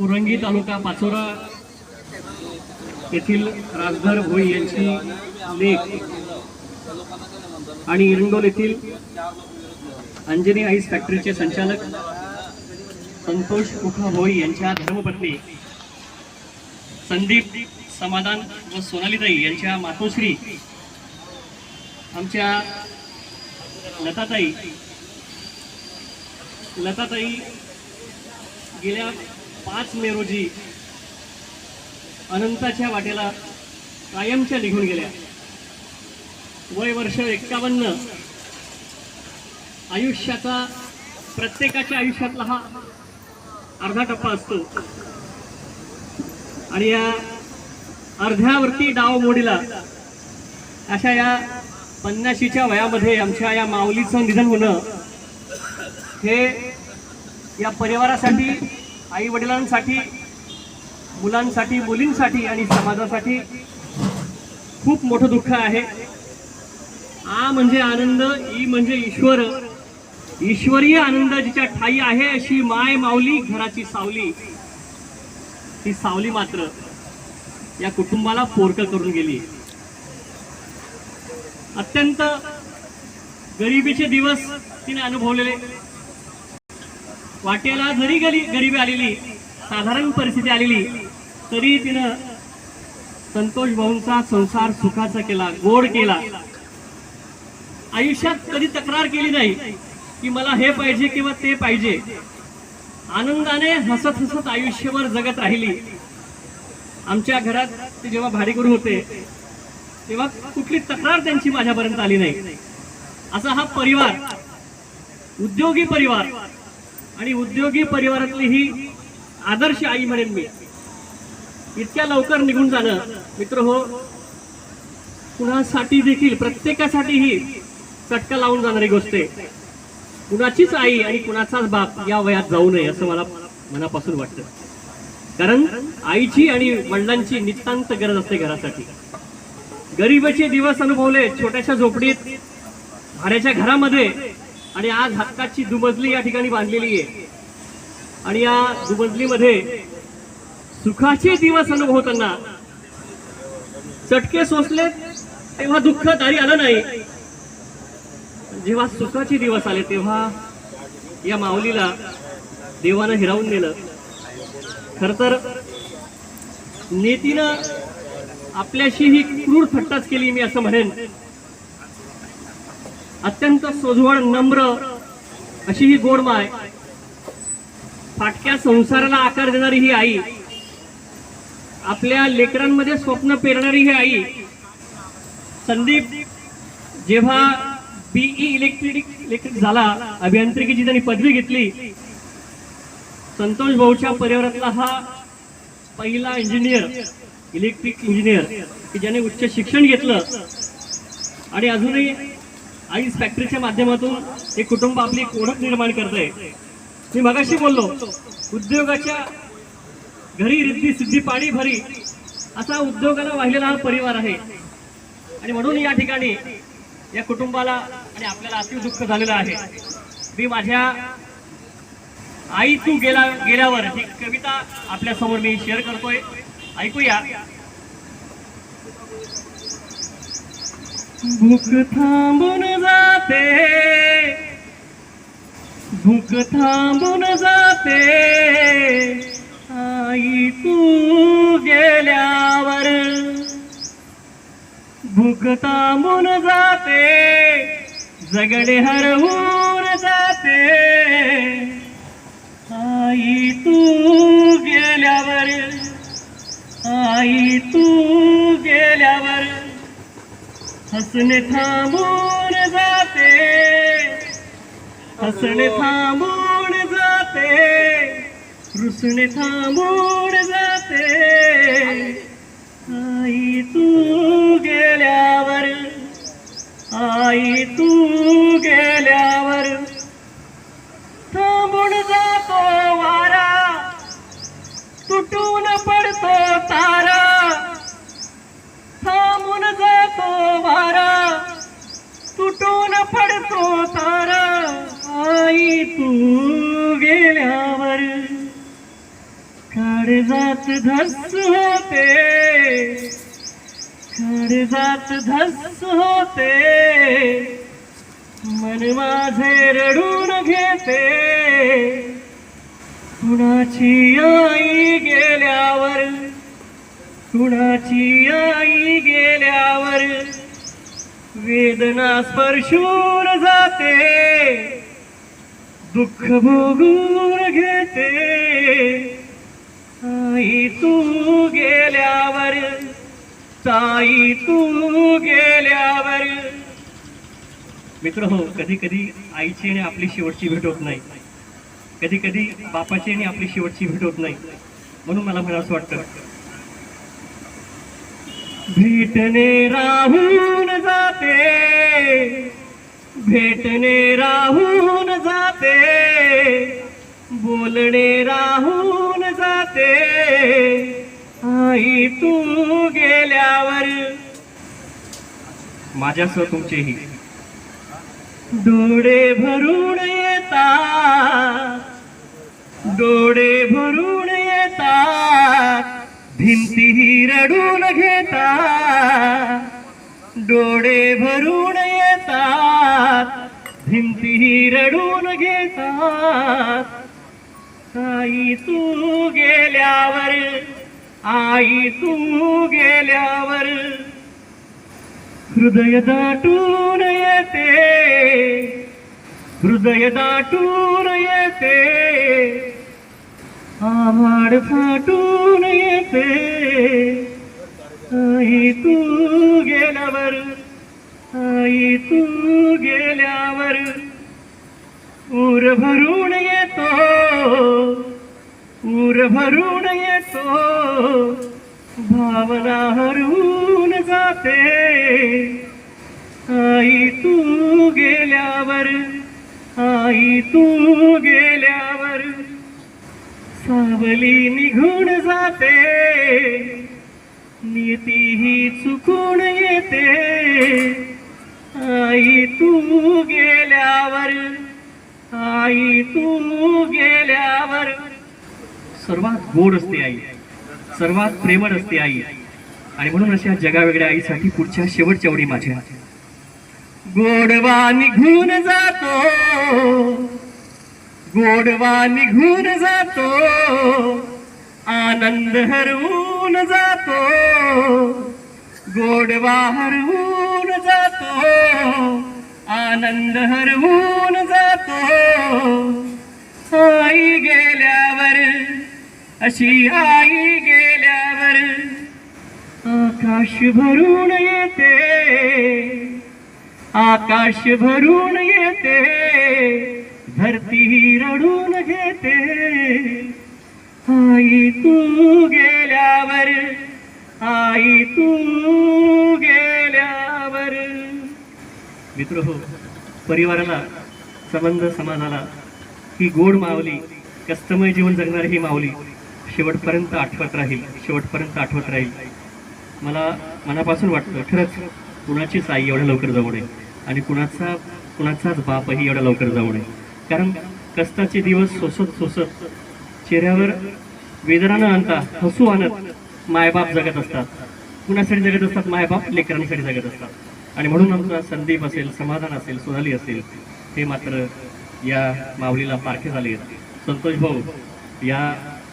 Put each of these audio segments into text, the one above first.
उरंगी तालुका पाचोरा येथील राजधर भोई यांची लेख आणि इरंडोल येथील अंजनी आईस फॅक्टरीचे संचालक संतोष कुखा भोई यांच्या धर्मपत्नी संदीप समाधान व सोनालीताई यांच्या मातोश्री आमच्या लताताई लताताई गेल्या पाच मे रोजी अनंताच्या वाटेला कायमच्या निघून गेल्या. वय वर्ष एक्कावन्न. आयुष्याचा प्रत्येकाच्या आयुष्यातला हा अर्धा टप्पा असतो. आणि या अर्ध्यावरती डाव मोडीला अशा या पन्नाशीच्या वयामध्ये आमच्या या माऊलीचं निधन होणं हे या परिवारासाठी आई वडिलांसाठी मुलांसाठी मुलींसाठी आणि समाजासाठी खूप मोठं दुःख आहे. आ म्हणजे आनंद ई म्हणजे ईश्वर. ईश्वरीय आनंद जिच्या ठाई आहे अशी माय माऊली घराची सावली. ती सावली मात्र या कुटुंबाला पोरक करून गेली. अत्यंत गरिबीचे दिवस तिने अनुभवलेले. वाटेला जरी गली गरिबी आलेली साधारण परिस्थिती आलेली तरी तिनं संतोष भाऊंचा संसार सुखाचा केला गोड केला. आयुष्यात कधी तक्रार केली नाही की मला हे पाहिजे किंवा ते पाहिजे. आनंदाने हसत हसत आयुष्यभर जगत राहिली. आमच्या घरात ते जेव्हा भाडेकरू होते तेव्हा कुठली तक्रार त्यांची माझ्यापर्यंत आली नाही. असा हा परिवार उद्योगी परिवार आणि उद्योगी परिवारातली ही आदर्श आई म्हणेन मी. इतक्या लवकर निघून जाणं मित्र हो कुणासाठी देखील प्रत्येकासाठी ही चटका लावून जाणारी गोष्ट आहे. कुणाचीच आई आणि कुणाचाच बाप या वयात जाऊ नये असं मला मनापासून वाटतं. कारण आईची आणि वडिलांची नितांत गरज असते घरासाठी. गरिबीचे दिवस अनुभवले छोट्याशा झोपडीत भाड्याच्या घरामध्ये आणि आज हक्काची दुमजली या ठिकाणी बांधलेली आहे. आणि या दुमजलीमध्ये सुखाचे दिवस अनुभवताना चटके सोसले तेव्हा दुःख दारी आलं नाही. जेव्हा सुखाचे दिवस आले तेव्हा या माऊलीला देवानं हिरावून नेलं. खर तर नेतीनं आपल्याशी ही क्रूर थट्टाच केली मी असं म्हणेन. अत्यंत सोजवळ नम्र अशी ही गोड माय. फाटक्या संसाराला आकार देणारी ही आई आपल्या लेकरांमध्ये स्वप्न पेरणारी ही आई संदीप जेव्हा बीई इलेक्ट्रिक इलेक्ट्रिक झाला अभियांत्रिकीची त्यांनी पदवी घेतली संतोष भाऊच्या परिवारातला हा पहिला इंजिनियर इलेक्ट्रिक इंजिनियर की ज्याने उच्च शिक्षण घेतलं आणि अजूनही आईस फॅक्टरीच्या माध्यमातून हे कुटुंब आपली एक ओळख निर्माण करतंय. मी मगाशी बोललो उद्योगाच्या घरी रिद्धी सिद्धी पाणी भरी असा उद्योगाला वाहिलेला हा परिवार आहे. आणि म्हणून या ठिकाणी या कुटुंबाला आणि आपल्याला अतिव दुःख झालेलं आहे. मी माझ्या आई तू गेला गेल्यावर ही कविता आपल्यासमोर मी शेअर करतोय. ऐकूया. भूक थांबून जाते. भूक थांबून जाते. आई तू गेल्यावर भूक थांबून जाते. जगडे हरवून जाते. आई तू गेल्यावर आई तू गेल्यावर हसणे थांबून जाते. हसणे थांबून जाते. रुसणे थांबून जाते. आई तू गेल्यावर आई तू गेल्यावर थांबून जातो वारा. तुटून पडतो तारा. तू गेल्यावर काळजात धस होते काळजात धस होते. मन माझे रडून घेते कुणाची आई गेल्यावर कुणाची आई गेल्यावर वेदना स्पर्शून जाते. दुःख भोगून घेते. आई तू गेल्यावर ताई तू गेल्यावर. मित्र हो कधी कधी आईची आणि आपली शेवटची भेट होत नाही. कधी कधी बापाची आणि आपली शेवटची भेट होत नाही. म्हणून मला मला असं वाटतं. भेटणे राहून जाते. भेटणे राहून जाते बोलणे राहून जाते. आई तू गेल्यावर माझ्यासह तुमचेही डोळे भरून येतात डोळे भरून येतात भिंतीही रडून घेतात डोळे भरून येतात भिंतीही रडून घेतात. आई तू गेल्यावर आई तू गेल्यावर हृदय दाटून येते हृदय दाटून येते. आमाड फाटून येते आई तू गेल्यावर आई तू गेल्यावर ऊर भरून येतो ऊर भरून येतो भावना हरून जाते. आई तू गेल्यावर आई तू गेल्यावर सावली निघून जाते. तीही चुकून येते. आई तू गेल्यावर आई तू गेल्यावर. सर्वात गोड असते आई. सर्वात प्रेमळ असते आई. आणि म्हणून अशा जगावेगळ्या आईसाठी पुढच्या शेवटच्या आवडी माझ्या. गोडवा निघून जातो. गोडवा निघून जातो. आनंद हरवून जातो. गोडवा हरवून जातो. आनंद हरवून जातो. आई गेल्यावर अशी आई गेल्यावर आकाश भरून येते. आकाश भरून येते. धरती रडून घेते. आई तू गेल्यावर आई तू गेल्यावर. मित्र हो परिवाराला संबंध समाजाला ही गोड मावली कष्टमय जीवन जगणारी ही माऊली शेवटपर्यंत आठवत राहील शेवटपर्यंत आठवत राहील. मला मनापासून वाटतं खरंच कुणाचीच आई एवढ्या लवकर जाऊ नये आणि कुणाचा कुणाचाच बापही एवढ्या लवकर जाऊ नये कारण कष्टाचे दिवस सोसत सोसत चेहऱ्यावर वेदना न आणता हसू आणत मायबाप जगत असतात. कुणासाठी जगत असतात मायबाप लेकरांसाठी जगत असतात. आणि म्हणून आमचा संदीप असेल समाधान असेल सोनाली असेल हे मात्र या माऊलीला पारखे झाले आहेत. संतोष भाऊ या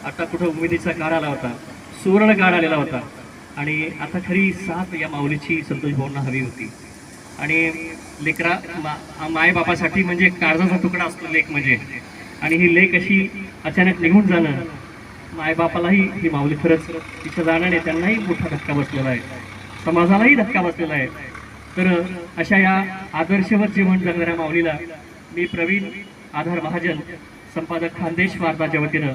आता कुठं उमेदीचा काळ आला होता सुवर्ण काळ आलेला होता. आणि आता खरी साथ या माऊलीची संतोष भाऊंना हवी होती. आणि लेकरा मा मायबापासाठी म्हणजे काळजाचा तुकडा असतो लेख म्हणजे. आणि ही लेख अशी अचानक निघून जाणं. मायबापालाही ही माऊली खरंच तिच्या जाण्याने त्यांनाही मोठा धक्का बसलेला आहे. समाजालाही धक्का बसलेला आहे. तर अशा या आदर्शवत जीवन जगणाऱ्या माऊलीला मी प्रवीण आधार महाजन संपादक खानदेश वार्ताच्या वतीनं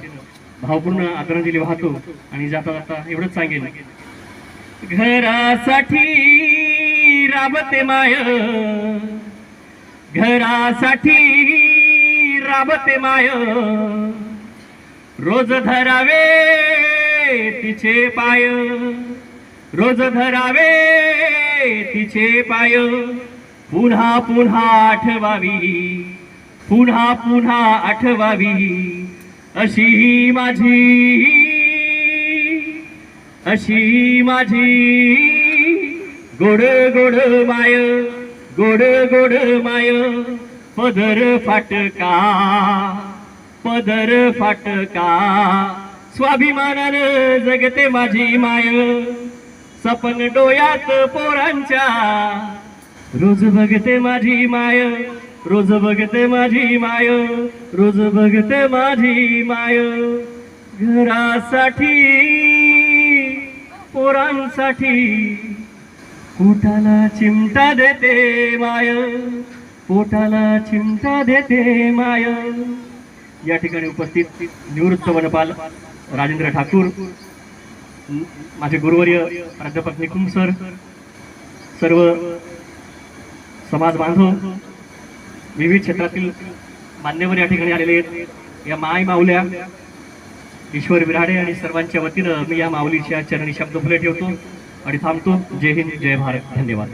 भावपूर्ण आदरांजली वाहतो आणि जाता जाता एवढंच सांगेन. घरासाठी राबते माय. घरासाठी राबते माय. रोज धरावे तिचे पाय. रोज धरावे तिचे पाय. पुन्हा पुन्हा आठवावी. पुन्हा पुन्हा आठवावी. अशी ही माझी अशी माझी गोड गोड माय. गोड गोड माय. पदर फाटका. पदर फाटका. स्वाभिमानानं जगते माझी माय. सपन डोयात पोरांच्या. रोज बघते माझी माय. रोज बघते माझी माय. रोज बघते माझी माय. घरासाठी पोरांसाठी पोटाला चिमटा देते माय. पोटाला चिमटा देते माय. या ठिकाणी उपस्थित निवृत्त वनपाल राजेंद्र ठाकूर माझे गुरुवर्य प्राध्यापक निकुम सर सर्व समाज बांधव विविध क्षेत्रातील मान्यवर या ठिकाणी आलेले आहेत. या माय माऊल्या ईश्वर विराडे आणि सर्वांच्या वतीनं मी या माऊलीच्या चरणी शब्द फुले ठेवतो आणि थांबतो. जय हिंद जय भारत. धन्यवाद.